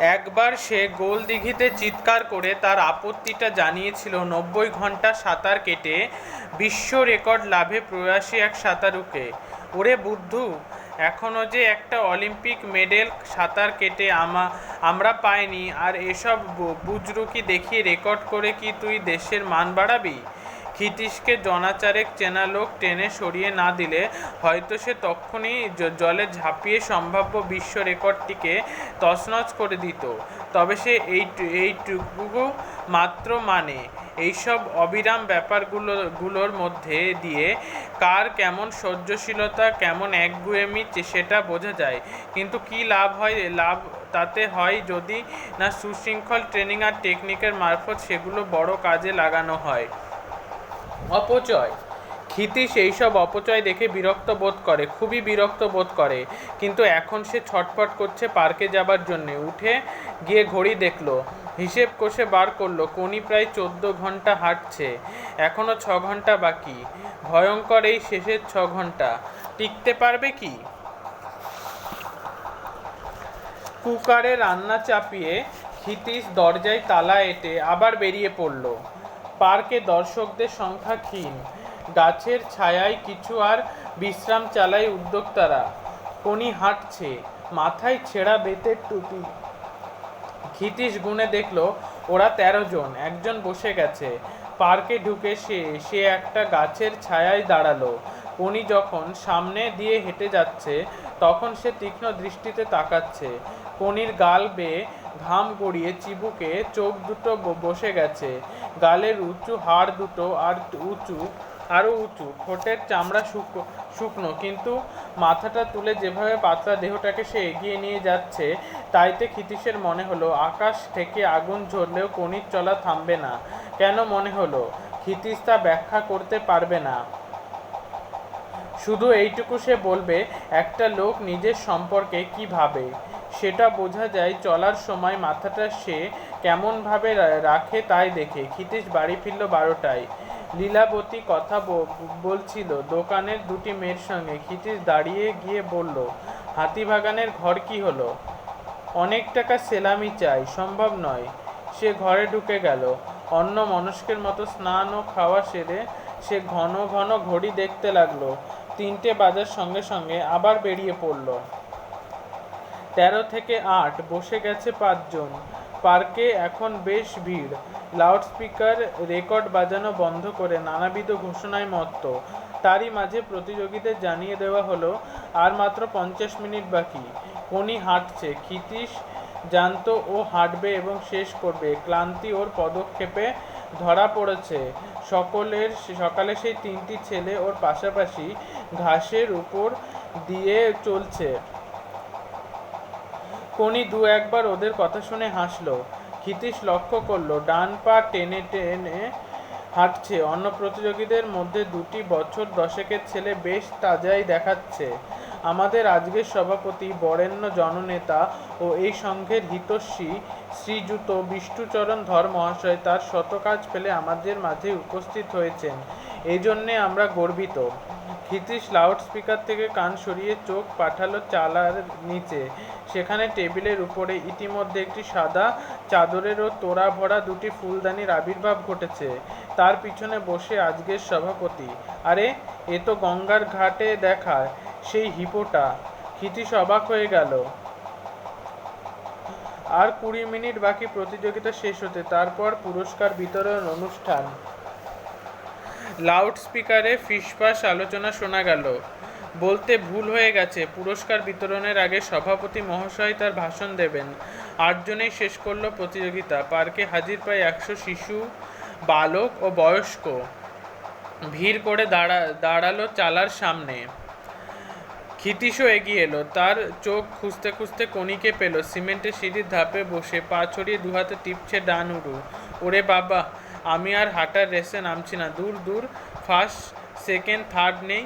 একবার সে গোলদিঘিতে চিৎকার করে তার আপত্তিটা জানিয়েছিল নব্বই ঘণ্টা সাঁতার কেটে বিশ্ব রেকর্ড লাভে প্রয়াসী এক সাঁতারুকে। ওরে বুদ্ধু এখনও যে একটা অলিম্পিক মেডেল সাঁতার কেটে আমা, আমরা পাইনি, আর এসব বুজরুকি দেখিয়ে রেকর্ড করে কি তুই দেশের মান বাড়াবি? ক্ষিতীশকে জনাচারেক চেনা লোক টেনে সরিয়ে না দিলে হয়তো সে জ- জলে ঝাঁপিয়ে সম্ভাব্য বিশ্ব রেকর্ডটিকে তছনছ করে দিত। তবে সে এই এইটুকু মাত্র মানে। এইসব অবিরাম ব্যাপারগুলো গুলোর মধ্যে দিয়ে কার কেমন সহ্যশীলতা, কেমন একগুয়েমি সেটা বোঝা যায়। কিন্তু কি লাভ হয়, লাভ তাতে হয় যদি না সুশৃঙ্খল ট্রেনিং আর টেকনিকের মারফত সেগুলো বড় কাজে লাগানো হয়। অপচয়। ক্ষিতীশ এইসব অপচয় দেখে বিরক্ত বোধ করে, খুবই বিরক্ত বোধ করে। কিন্তু এখন সে ছটফট করছে পার্কে যাবার জন্যে। উঠে গিয়ে ঘড়ি দেখল, হিসেব কষে বার করল কোনি প্রায় চোদ্দ ঘণ্টা হাঁটছে। এখনও ছ ঘণ্টা বাকি। ভয়ঙ্কর এই শেষের ছ ঘণ্টা টিকতে পারবে কি? কুকারে রান্না চাপিয়ে ক্ষিতীশ দরজায় তালা এঁটে আবার বেরিয়ে পড়ল। পার্কে দর্শকদের সংখ্যা ক্ষীণ। গাছের ছায়ায় কিছু আর বিশ্রাম চালায় উদ্যোক্তারা। কোনি হাঁটছে, মাথায় ছেঁড়া বেতের টুপি। ক্ষিতীশ গুনে দেখল, ওরা তেরো জন, একজন বসে গেছে। পার্কে ঢুকে সে সে একটা গাছের ছায়ায় দাঁড়াল। উনি যখন সামনে দিয়ে হেঁটে যাচ্ছে, তখন সে তীক্ষ্ণ দৃষ্টিতে তাকাচ্ছে। কনির গাল বেয়ে ঘাম গড়িয়ে চিবুকে চোখ দুটো বসে গেছে। গালের উঁচু, হাড় দুটো আর উঁচু আরও উঁচু। ঠোঁটের চামড়া শুকনো শুকনো, কিন্তু মাথাটা তুলে যেভাবে পাতলা দেহটাকে সে এগিয়ে নিয়ে যাচ্ছে, তাইতে ক্ষিতীশের মনে হলো, আকাশ থেকে আগুন ঝরলেও কনির চলা থামবে না। কেন মনে হলো? ক্ষিতীশ তা ব্যাখ্যা করতে পারবে না। শুধু এইটুকু সে বলবে, একটা লোক নিজের সম্পর্কে কি ভাবে? সেটা বোঝা যায় চলার সময় মাথাটা সে কেমনভাবে রাখে তাই দেখে। ক্ষিতীশ বাড়ি ফিরল বারোটায়। লীলাবতী কথা বলছিল, দোকানের দুটি মেয়ের সঙ্গে। ক্ষিতীশ দাঁড়িয়ে গিয়ে বলল, হাতিবাগানের ঘর কি হলো? অনেক টাকা সেলামি চাই, সম্ভব নয়। সে ঘরে ঢুকে গেল। অন্য মনস্কের মতো স্নান ও খাওয়া সেরে সে ঘন ঘন ঘড়ি দেখতে লাগল। তিনটে বাজার সঙ্গে সঙ্গে আবার বেরিয়ে পড়ল। তেরো থেকে আট বসে গেছে পাঁচজন। পার্কে এখন বেশ ভিড়। লাউডস্পিকার রেকর্ড বাজানো বন্ধ করে নানাবিধ ঘোষণায় মত্ত। তারই মাঝে প্রতিযোগীদের জানিয়ে দেওয়া হলো, আর মাত্র পঞ্চাশ মিনিট বাকি। কোনি হাঁটছে। ক্ষিতীশ জানতো ও হাঁটবে এবং শেষ করবে। ক্লান্তি ওর পদক্ষেপে ধরা পড়েছে। সকলের সকালে সেই তিনটি ছেলে ওর পাশাপাশি ঘাসের উপর দিয়ে চলছে। কোনি দু একবার ওদের কথা শুনে হাসলো। ক্ষিতীশ লক্ষ্য করল, ডান পা টেনে টেনে হাঁটছে। অন্য প্রতিযোগীদের মধ্যে দুটি বছর দশেকের ছেলে বেশ তাজাই দেখাচ্ছে। আমাদের আজকের সভাপতি বরেণ্য জননেতা ও এই সংঘের হিতৈষী শ্রীযুত বিষ্ণুচরণ ধর মহাশয় তার শত কাজ ফেলে আমাদের মাঝে উপস্থিত হয়েছেন। এই জন্যে আমরা গর্বিত। ক্ষিতীশ লাউড স্পিকার থেকে কান সরিয়ে চোখ পাঠালো চালার নিচে। সেখানে টেবিলের উপরে ইতিমধ্যে একটি সাদা চাদরেরও তোড়া ভরা দুটি ফুলদানির আবির্ভাব ঘটেছে। তার পিছনে বসে আজকের সভাপতি। আরে, এ তো গঙ্গার ঘাটে দেখা সেই হিপোটা। হিতিশ অবাক হয়ে গেল। আর কুড়ি মিনিট বাকি প্রতিযোগিতা শেষ হতে, তারপর পুরস্কার বিতরণ অনুষ্ঠান। লাউড স্পিকারে ফিসফাস আলোচনা শোনা গেল। বলতে ভুল হয়ে গেছে, পুরস্কার বিতরণের আগে সভাপতি মহাশয় তার ভাষণ দেবেন। আটজনেই শেষ করল প্রতিযোগিতা। পার্কে হাজির প্রায় একশো শিশু, বালক ও বয়স্ক। ভিড় করে দাঁড়া, দাঁড়াল চালার সামনে। ক্ষিতীশও এগিয়ে এলো। তার চোখ খুঁজতে খুঁজতে কণিকে পেল। সিমেন্টের সিঁড়ির ধাপে বসে পা ছড়িয়ে দু হাতে টিপছে ডান উড়ু ওরে বাবা আমি আর হাঁটার রেসে নামছি না। দূর দূর ফার্স্ট সেকেন্ড থার্ড নেই।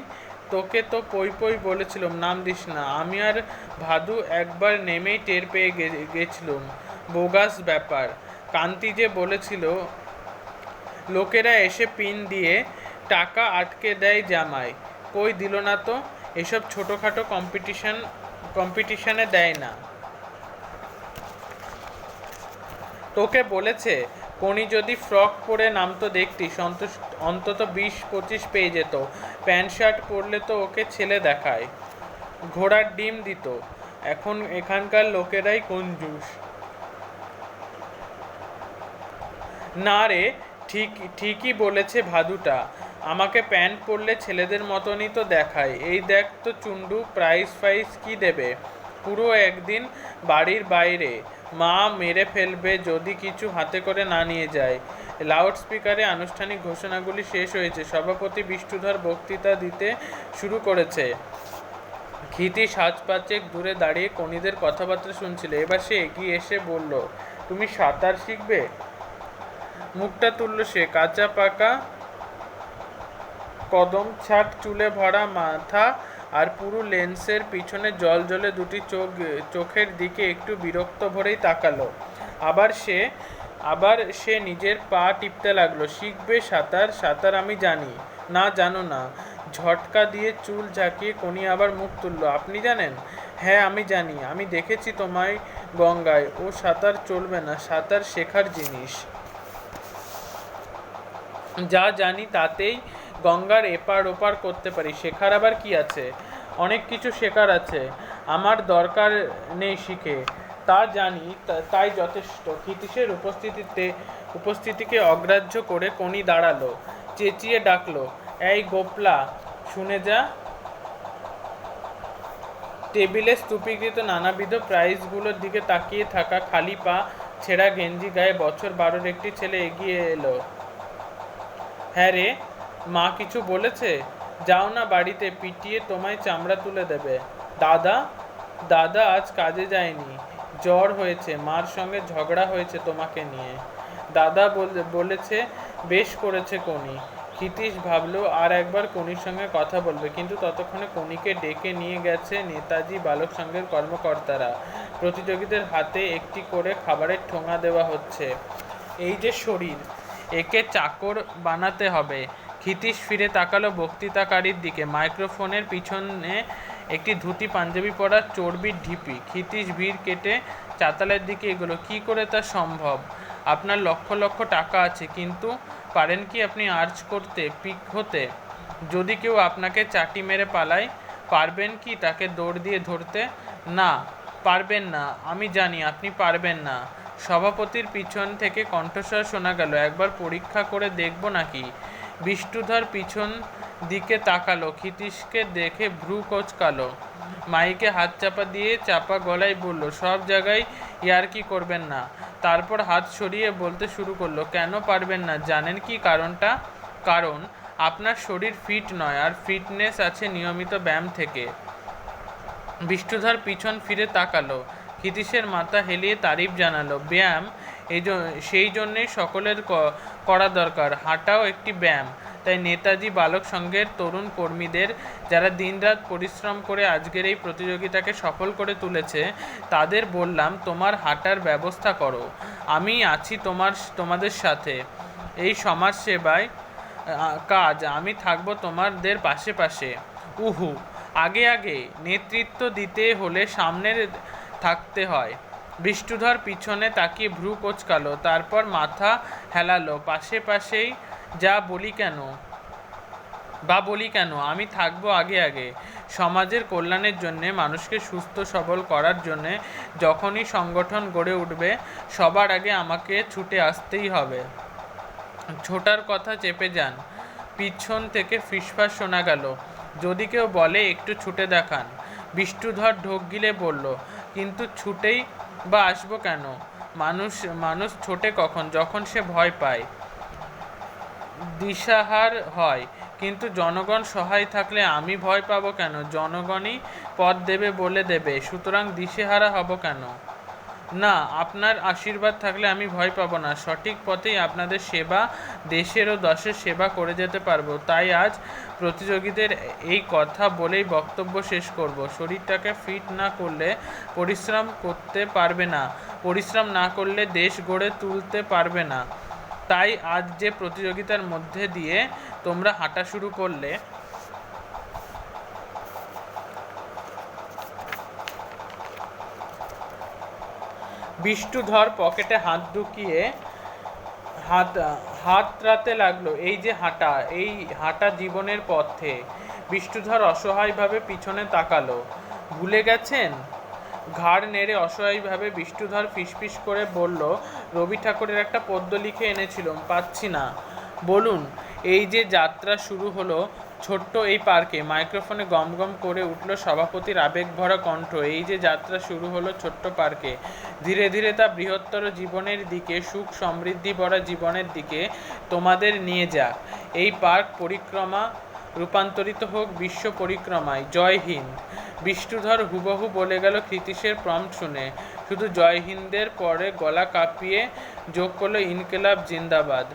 তোকে তো পই পই বলেছিলাম, নাম দিস না। আমি আর ভাদু একবার নেমেই টের পেয়ে গেছিলুম। বোগাস ব্যাপার। কান্তি যে বলেছিল, লোকেরা এসে পিন দিয়ে টাকা আটকে দেয় জামায় কই দিল না তো? এসব ছোটোখাটো কম্পিটিশন কম্পিটিশনে দেয় না। তোকে বলেছে কোনি যদি ফ্রক পরে নামতো দেখতি সন্তুষ্ট অন্তত বিশ পঁচিশ পেয়ে যেত। প্যান্ট শার্ট পরলে তো ওকে ছেলে দেখায়। ঘোড়ার ডিম দিত। এখন এখানকার লোকেরাই কঞ্জুস না রে, ঠিক, ঠিকই বলেছে ভাদুটা। আমাকে প্যান্ট পরলে ছেলেদের মতনই তো দেখায়। এই দেখ তো চুন্ডু প্রাইস ফাইস কি দেবে? পুরো একদিন বাড়ির বাইরে। মা মেরে ফেলবে যদি কিছু হাতে করে না নিয়ে যায়। লাউড স্পিকারে আনুষ্ঠানিক ঘোষণাগুলি শেষ হয়েছে। সভাপতি বিষ্ণুধর বক্তৃতা দিতে শুরু করেছে। ক্ষিতি সাজ দূরে দাঁড়িয়ে কনিদের কথাবার্তা শুনছিল। এবার সে এগিয়ে এসে বলল, তুমি সাঁতার শিখবে? মুখটা তুলল সে। কাঁচা পাকা কদম ছাট চুলে ভরা মাথা আর পুরো লেন্সের পিছনে জল জলে দুটি চোখ, চোখের দিকে একটু বিরক্ত ভরেই তাকালো। আবার সে আবার সে নিজের পা টিপতে লাগল। শিখবে সাঁতার সাঁতার আমি জানি। না, জানো না। ঝটকা দিয়ে চুল ঝাঁকিয়ে কোনি আবার মুখ তুললো। আপনি জানেন? হ্যাঁ আমি জানি। আমি দেখেছি তোমায় গঙ্গায়। ও সাঁতার চলবে না। সাঁতার শেখার জিনিস। যা জানি তাতেই গঙ্গার এপার ওপার করতে পারি। শেখার আবার কি আছে? অনেক কিছু শেখার আছে। আমার দরকার নেই শিখে। তা জানি তাই যথেষ্ট। ক্ষিতীশের উপস্থিতিতে, উপস্থিতিকে অগ্রাহ্য করে কোনি দাঁড়াল, চেঁচিয়ে ডাকলো, এই গোপলা, শুনে যা। টেবিলে স্তূপীকৃত নানাবিধ প্রাইজগুলোর দিকে তাকিয়ে থাকা খালি পা, ছেঁড়া গেঞ্জি গায়ে বছর বারোর একটি ছেলে এগিয়ে এলো। হ্যাঁ রে, মা কিছু বলেছে? যাও না বাড়িতে, পিটিয়ে তোমায় চামড়া তুলে দেবে। দাদা দাদা আজ কাজে যায়নি। জ্বর হয়েছে, মার সঙ্গে ঝগড়া হয়েছে তোমাকে নিয়ে। দাদা বল- বলেছে, বেশ করেছে কোনি। ক্ষিতীশ ভাবলো, আর একবার কোনির সঙ্গে কথা বলবে। কিন্তু ততক্ষণে কোনিকে ডেকে নিয়ে গেছে নেতাজি বালক সংঘের কর্মকর্তারা। প্রতিযোগীদের হাতে একটি করে খাবারের ঠোঙা দেওয়া হচ্ছে। এই যে শরীর, একে চাকর বানাতে হবে। ক্ষিতীশ ফিরে তাকালো বক্তৃতাকারীর দিকে। মাইক্রোফোনের পিছনে একটি ধুতি, পাঞ্জাবি পরা চর্বির ঢিপি। ক্ষিতীশ ভিড় কেটে চাতালের দিকে এগুলো। কি করে তা সম্ভব? আপনার লক্ষ লক্ষ টাকা আছে, কিন্তু পারেন কি আপনি আর্জ করতে, পিক হতে? যদি কেউ আপনাকে চাটি মেরে পালায়, পারবেন কি তাকে দৌড় দিয়ে ধরতে? না, পারবেন না। আমি জানি আপনি পারবেন না। সভাপতির পিছন থেকে কণ্ঠস্বর শোনা গেল। একবার পরীক্ষা করে দেখব নাকি? বিষ্ণুধর পিছন দিকে তাকালো, ক্ষিতীশকে দেখে ভ্রু কোচকালো। মাইকে হাত চাপা দিয়ে চাপা গলায় বলল, সব জায়গায় ইয়ার্কি করবেন না? তারপর হাত সরিয়ে বলতে শুরু করল, কেন পারবেন না? জানেন কি কারণটা? কারণ, আপনার শরীর ফিট নয় আর ফিটনেস আছে নিয়মিত ব্যায়াম থেকে। বিষ্ণুধর পিছন ফিরে তাকালো, ক্ষিতীশের মাথা হেলিয়ে তারিফ জানালো, ব্যায়াম সেই জন্যেই সকলের করা দরকার। হাঁটাও একটি ব্যায়াম। তাই নেতাজি বালক সংঘের তরুণ কর্মীদের যারা দিনরাত পরিশ্রম করে আজকের এই প্রতিযোগিতাকে সফল করে তুলেছে, তাদের বললাম, তোমার হাঁটার ব্যবস্থা করো। আমি আছি তোমার তোমাদের সাথে। এই সমাজ সেবায় কাজ। আমি থাকব তোমাদের পাশে পাশে। উহু। আগে আগে নেতৃত্ব দিতে হলে সামনের থাকতে হয়। বিষ্ণুধর পিছনে তাকিয়ে ভ্রু কোচকালো, তারপর মাথা হেলালো, পাশে পাশেই যা বলি কেন? বা বলি কেন? আমি থাকব আগে আগে। সমাজের কল্যাণের জন্যে, মানুষকে সুস্থ সবল করার জন্যে যখনই সংগঠন গড়ে উঠবে, সবার আগে আমাকে ছুটে আসতেই হবে। ছোটার কথা চেপে যান। পিছন থেকে ফিসফাস শোনা গেল, যদি কেউ বলে একটু ছুটে দেখান। বিষ্ণুধর ঢোক গিলে বলল, কিন্তু ছুটেই বা আসব কেন? মানুষ মানুষ ছোটে কখন? যখন সে ভয় পায়। দিশাহার হয়। কিন্তু জনগণ সহায় থাকলে আমি ভয় পাবো কেন? জনগণই পথ দেবে বলে দেবে। সুতরাং দিশেহারা হব কেন? না, আপনার আশীর্বাদ থাকলে আমি ভয় পাবো না। সঠিক পথেই আপনাদের সেবা, দেশের ও দশের সেবা করে যেতে পারব। তাই আজ প্রতিযোগীদের এই কথা বলেই বক্তব্য শেষ করব। শরীরটাকে ফিট না করলে পরিশ্রম করতে পারবে না। পরিশ্রম না করলে দেশ গড়ে তুলতে পারবে না। তাই আজ যে প্রতিযোগিতার মধ্যে দিয়ে তোমরা হাঁটা শুরু করলে বিষ্টুধর পকেটে হাত ঢুকিয়ে হাত হাতড়াতে লাগল, এই যে হাঁটা, এই হাঁটা জীবনের পথে। বিষ্ণুধর অসহায়ভাবে পিছনে তাকালো। ভুলে গেছেন? ঘাড় নেড়ে অসহায়ভাবে বিষ্ণুধর ফিসফিস করে বলল, রবি ঠাকুরের একটা পদ্য লিখে এনেছিলাম, পাচ্ছি না। বলুন, এই যে যাত্রা শুরু হলো ছোট্ট এই পার্কে মাইক্রোফোনে গম গম করে উঠল সভাপতির আবেগ ভরা কণ্ঠ। এই যে যাত্রা শুরু হলো ছোট্ট পার্কে। ধীরে ধীরে তা বৃহত্তর জীবনের দিকে, সুখ সমৃদ্ধি ভরা জীবনের দিকে তোমাদের নিয়ে যাক। এই পার্ক পরিক্রমা রূপান্তরিত হোক বিশ্ব পরিক্রমায়। জয় হিন্দ। বিষ্ণুধর হুবহু বলে গেল কৃতিশের প্রম্পট শুনে। শুধু জয় হিন্দের পরে গলা কাঁপিয়ে যোগ করল ইনকেলাব জিন্দাবাদ।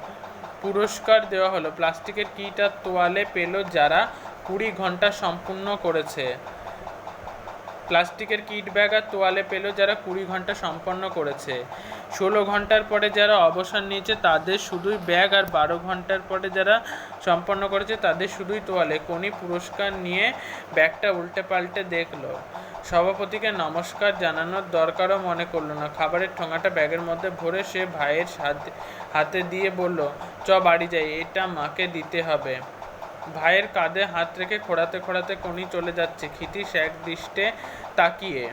পুরস্কার দেওয়া হলো। প্লাস্টিকের কিট আর তোয়ালে পেল যারা কুড়ি ঘণ্টা সম্পূর্ণ করেছে। প্লাস্টিকের কিট ব্যাগ আর তোয়ালে পেল যারা কুড়ি ঘণ্টা সম্পন্ন করেছে। ষোলো ঘণ্টার পরে যারা অবসর নিয়েছে, তাদের শুধুই ব্যাগ আর বারো ঘণ্টার পরে যারা সম্পন্ন করেছে, তাদের শুধুই তোয়ালে। কোনি পুরস্কার নিয়ে ব্যাগটা উল্টে পাল্টে দেখল। সভাপতিকে নমস্কার জানানোর দরকারও মনে করল না। খাবারের ঠোঙাটা ব্যাগের মধ্যে ভরে সে ভাইয়ের হাতে হাতে দিয়ে বলল, চ, বাড়ি যাই, এটা মাকে দিতে হবে। ভাইয়ের কাঁধে হাত রেখে খোড়াতে খোড়াতে কোনি চলে যাচ্ছে, ক্ষিতীশ এক দৃষ্টে তাকিয়ে।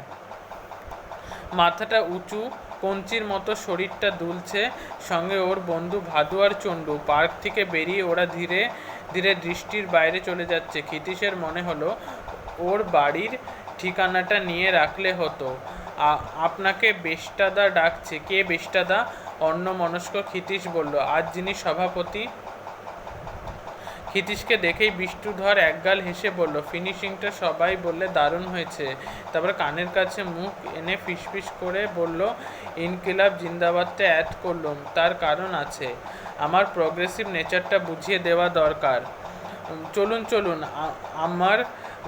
মাথাটা উঁচু কঞ্চির মতো শরীরটা দুলছে। সঙ্গে ওর বন্ধু ভাদু আর চণ্ডু। পার্ক থেকে বেরিয়ে ওরা ধীরে ধীরে দৃষ্টির বাইরে চলে যাচ্ছে। ক্ষিতীশের মনে হলো, ওর বাড়ির ঠিকানাটা নিয়ে রাখলে হতো। আপনাকে বেষ্টাদা ডাকছে। কে বেষ্টাদা? অন্য মনস্ক ক্ষিতীশ বলল, আজ যিনি সভাপতি ক্ষিতীশকে দেখেই বিষ্ণুধর একগাল হেসে বলল, ফিনিশিংটা সবাই বললে দারুণ হয়েছে। তারপর কানের কাছে মুখ এনে ফিসফিস করে বলল, ইনকিলাব জিন্দাবাদটা অ্যাড করলুম, তার কারণ আছে। আমার প্রগ্রেসিভ নেচারটা বুঝিয়ে দেওয়া দরকার। চলুন চলুন আমার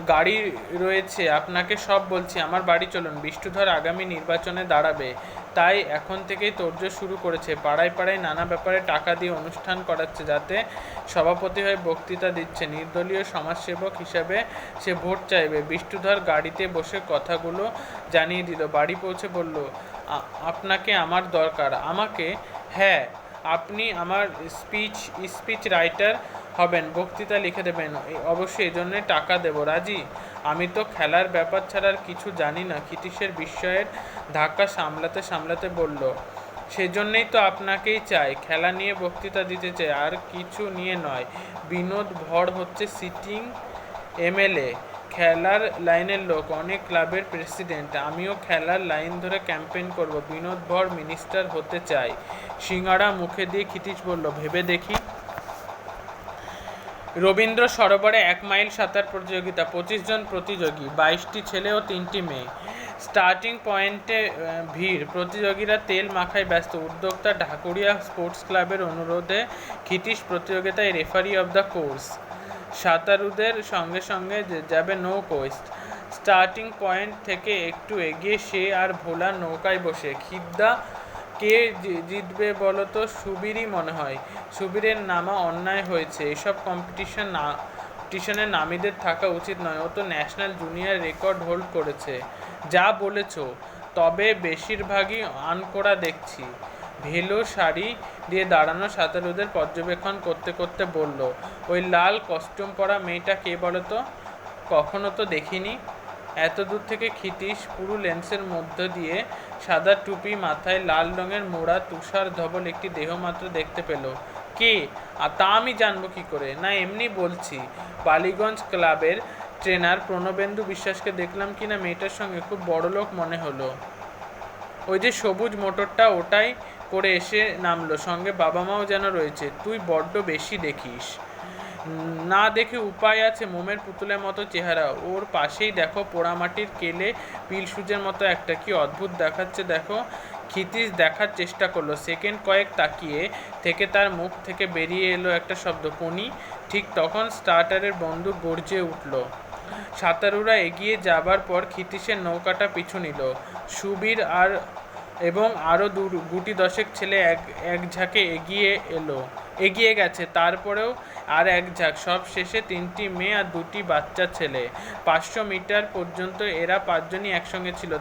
গাড়ি রয়েছে, আপনাকে সব বলছি। আমার বাড়ি চলুন, বিষ্ণুধর আগামী নির্বাচনে দাঁড়াবে। তাই এখন থেকেই তোড়জোড় শুরু করেছে। পাড়ায় পাড়ায় নানা ব্যাপারে টাকা দিয়ে অনুষ্ঠান করাচ্ছে যাতে সভাপতি হয়ে বক্তৃতা দিচ্ছে। নির্দলীয় সমাজসেবক হিসাবে সে ভোট চাইবে। বিষ্ণুধর গাড়িতে বসে কথাগুলো জানিয়ে দিল। বাড়ি পৌঁছে বলল, "আ- আপনাকে আমার দরকার। আমাকে হ্যাঁ আপনি আমার স্পিচ স্পিচ রাইটার হবেন বক্তৃতা লিখে দেবেন। অবশ্যই এই এজন্য টাকা দেব। রাজি? আমি তো খেলার ব্যাপার ছাড়া আর কিছু জানি না। ক্ষিতীশের বিস্ময়ের ধাক্কা সামলাতে সামলাতে বলল, সেজন্যই তো আপনাকেই চাই। খেলা নিয়ে বক্তৃতা দিতে চাই। আর কিছু নিয়ে নয়। বিনোদ ভর হচ্ছে সিটিং এমএলএ খেলার লাইনের লোক, অনেক ক্লাবের প্রেসিডেন্ট। আমিও খেলার লাইন ধরে ক্যাম্পেইন করব। বিনোদ ভর মিনিস্টার হতে চাই। সিঙ্গাড়া মুখে দিয়ে ক্ষিতীশ বলল, ভেবে দেখি। রবীন্দ্র সরোবরে এক মাইল সাঁতার প্রতিযোগিতা, পঁচিশ জন প্রতিযোগী, বাইশটি ছেলে ও তিনটি মেয়ে। স্টার্টিং পয়েন্টে ভিড়। প্রতিযোগীরা তেল মাখায় ব্যস্ত। উদ্যোক্তা ঢাকুরিয়া স্পোর্টস ক্লাবের অনুরোধে ক্ষিতীশ প্রতিযোগিতায় রেফারি অব দ্য কোর্স। সাঁতারুদের সঙ্গে সঙ্গে যাবে নো কোস্ট স্টার্টিং পয়েন্ট থেকে একটু এগিয়ে সে আর ভোলা নৌকায় বসে। খিদ্দা কে জিতবে বলো তো সুবীরই মনে হয়। সুবীরের নামা অন্যায় হয়েছে। এসব কম্পিটিশন না কম্পিটিশনে নামীদের থাকা উচিত নয়। ও তো ন্যাশনাল জুনিয়র রেকর্ড হোল্ড করেছে। যা বলেছ, তবে বেশিরভাগই আনকোড়া দেখছি। ভেলো শাড়ি দিয়ে দাঁড়ানো সাঁতারুদের পর্যবেক্ষণ করতে করতে বলল, ওই লাল কস্টিউম পরা মেয়েটা কে বলো তো কখনো তো দেখিনি। এত দূর থেকে ক্ষিতীশ পুরু লেন্সের মধ্য দিয়ে সাদা টুপি, মাথায় লাল রঙের মোড়া, তুষার ধবল একটি দেহ মাত্র দেখতে পেল। কে? আর তা আমি জানব কি করে? না, এমনি বলছি। বালিগঞ্জ ক্লাবের ট্রেনার প্রণবেন্দু বিশ্বাসকে দেখলাম কি না মেয়েটার সঙ্গে খুব বড় লোক মনে হলো। ওই যে সবুজ মোটরটা, ওটাই করে এসে নামলো। সঙ্গে বাবা মাও যেন রয়েছে। তুই বড্ড বেশি দেখিস। না দেখে উপায় আছে মোমের পুতুলের মতো চেহারা। ওর পাশেই দেখো পোড়ামাটির কেলে পিল সুজের মতো একটা। কি অদ্ভুত দেখাচ্ছে দেখো। ক্ষিতীশ দেখার চেষ্টা করল। সেকেন্ড কয়েক তাকিয়ে থেকে তার মুখ থেকে বেরিয়ে এলো একটা শব্দ, কোনি। ঠিক তখন স্টার্টারের বন্দুক গর্জে উঠল। সাঁতারুরা এগিয়ে যাবার পর ক্ষিতীশের নৌকাটা পিছু নিল। সুবীর আর এবং আরও দু, গুটি দশেক ছেলে এক এক ঝাঁকে এগিয়ে এলো। এগিয়ে গেছে। তারপরেও আর এক ঝাঁক। সব শেষে তিনটি মেয়ে আর দুটি বাচ্চা ছেলে। পাঁচশো মিটার পর্যন্ত এরা পাঁচজনই একসঙ্গে ছিল।